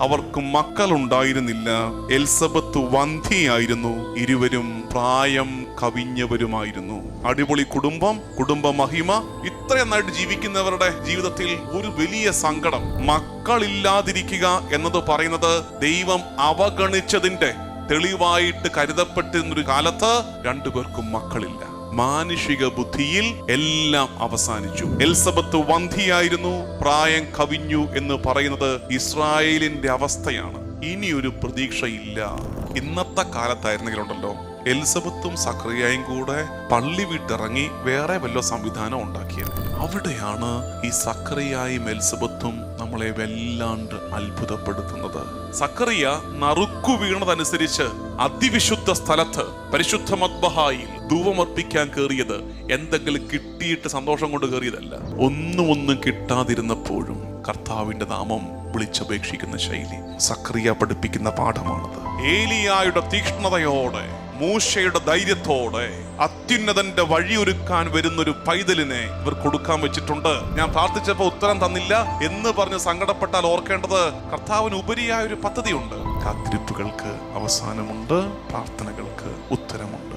അവർക്ക് മക്കളുണ്ടായിരുന്നില്ല. എൽസബത്ത് വന്ധിയായിരുന്നു ഇരുവരും പ്രായം കവിഞ്ഞവരുമായിരുന്നു. അടിപൊളി കുടുംബം കുടുംബ മഹിമ ഇത്രയും നന്നായിട്ട് ജീവിക്കുന്നവരുടെ ജീവിതത്തിൽ ഒരു വലിയ സങ്കടം. മക്കളില്ലാതിരിക്കുക എന്നത് പറയുന്നത് ദൈവം അവഗണിച്ചതിന്റെ തെളിവായിട്ട് കരുതപ്പെട്ടിരുന്നൊരു കാലത്ത് രണ്ടുപേർക്കും മക്കളില്ല. മാനുഷിക ബുദ്ധിയിൽ എല്ലാം അവസാനിച്ചു. എൽസബത്ത് വന്ധിയായിരുന്നു പ്രായം കവിഞ്ഞു എന്ന് പറയുന്നത് ഇസ്രായേലിന്റെ അവസ്ഥയാണ്. ഇനിയൊരു പ്രതീക്ഷയില്ല. ഇന്നത്തെ കാലത്തായിരുന്നെങ്കിലുണ്ടല്ലോ എലിസബത്തും സക്രിയയും കൂടെ പള്ളി വിട്ടിറങ്ങി വേറെ വല്ല സംവിധാനം ഉണ്ടാക്കിയത്. അവിടെയാണ് ഈ സക്രിയായും എലിസബത്തും നമ്മളെ വല്ലാണ്ട് അത്ഭുതപ്പെടുത്തുന്നത്. സക്രിയ നറുക്കു വീണതനുസരിച്ച് അതിവിശുദ്ധ സ്ഥലത്ത് പരിശുദ്ധ മദ്ബഹായിൽ ധൂവമർപ്പിക്കാൻ കയറിയത് എന്തെങ്കിലും കിട്ടിയിട്ട് സന്തോഷം കൊണ്ട് കയറിയതല്ല ഒന്നും ഒന്നും കിട്ടാതിരുന്നപ്പോഴും കർത്താവിന്റെ നാമം വിളിച്ചപേക്ഷിക്കുന്ന ശൈലി സക്രിയ പഠിപ്പിക്കുന്ന പാഠമാണത്. ഏലിയായുടെ തീക്ഷ്ണതയോടെ മൂശയുടെ ധൈര്യത്തോടെ അത്യുന്നതന്റെ വഴിയൊരുക്കാൻ വരുന്നൊരു പൈതലിനെ ഇവർ കൊടുക്കാൻ വെച്ചിട്ടുണ്ട്. ഞാൻ പ്രാർത്ഥിച്ചപ്പോൾ ഉത്തരം തന്നില്ല എന്ന് പറഞ്ഞ് സങ്കടപ്പെട്ടാൽ ഓർക്കേണ്ടത് കർത്താവിന് ഉപരിയായ ഒരു പദ്ധതിയുണ്ട്. കാത്തിരിപ്പുകൾക്ക് അവസാനമുണ്ട് പ്രാർത്ഥനകൾക്ക് ഉത്തരമുണ്ട്.